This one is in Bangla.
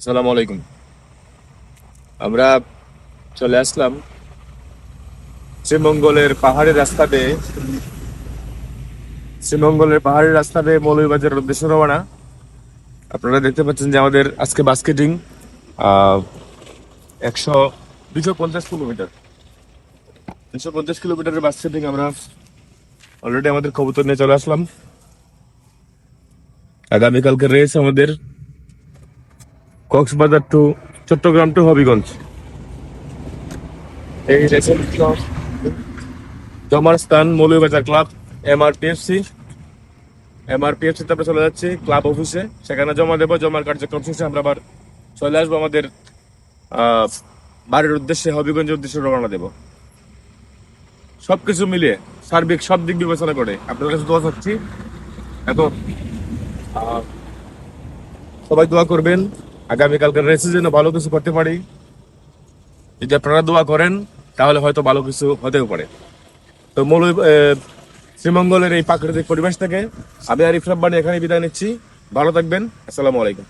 আসসালামু আলাইকুম। আমরা চলে আসলাম শ্রীমঙ্গলের পাহাড়ের রাস্তা বেয়ে শ্রীমঙ্গলের পাহাড়ের রাস্তা বেয়ে মৌলভীবাজারের উদ্দেশ্যে রওনা। আপনারা দেখতে পাচ্ছেন যে আমাদের আজকে বাস্কেটিং একশো দুশো পঞ্চাশ কিলোমিটার। দুশো পঞ্চাশ কিলোমিটারের বাস্কেটিং আমরা অলরেডি আমাদের কবুতর নিয়ে চলে আসলাম। আগামীকালকে রেস আমাদের কক্সবাজার টু চট্টগ্রাম টু হবিগঞ্জ। জমার স্থান মৌলভীবাজার ক্লাব, এমআরপিএফসি। এমআরপিএফসি তে আমরা চলে যাচ্ছি ক্লাব অফিসে। সেখানে জমা দেবো, জমার কার্যক্রম শেষে আমরা আবার চলে আসব আমাদের বাড়ির উদ্দেশ্যে, হবিগঞ্জের উদ্দেশ্যে রওনা দেবো। সবকিছু মিলিয়ে সার্বিক সব দিক বিবেচনা করে আপনাদের কাছে দোয়া চাচ্ছি। এখন সবাই দোয়া করবেন। আগামীকালকের রেসের জন্য ভালো কিছু করতে পারি। যদি আপনারা দোয়া করেন, তাহলে হয়তো ভালো কিছু হতেও পারে। তো মূল শ্রীমঙ্গলের এই প্রাকৃতিক পরিবেশ থেকে আমি আরিফ রাব্বানি এখানে বিদায় নিচ্ছি। ভালো থাকবেন। আসসালামু আলাইকুম।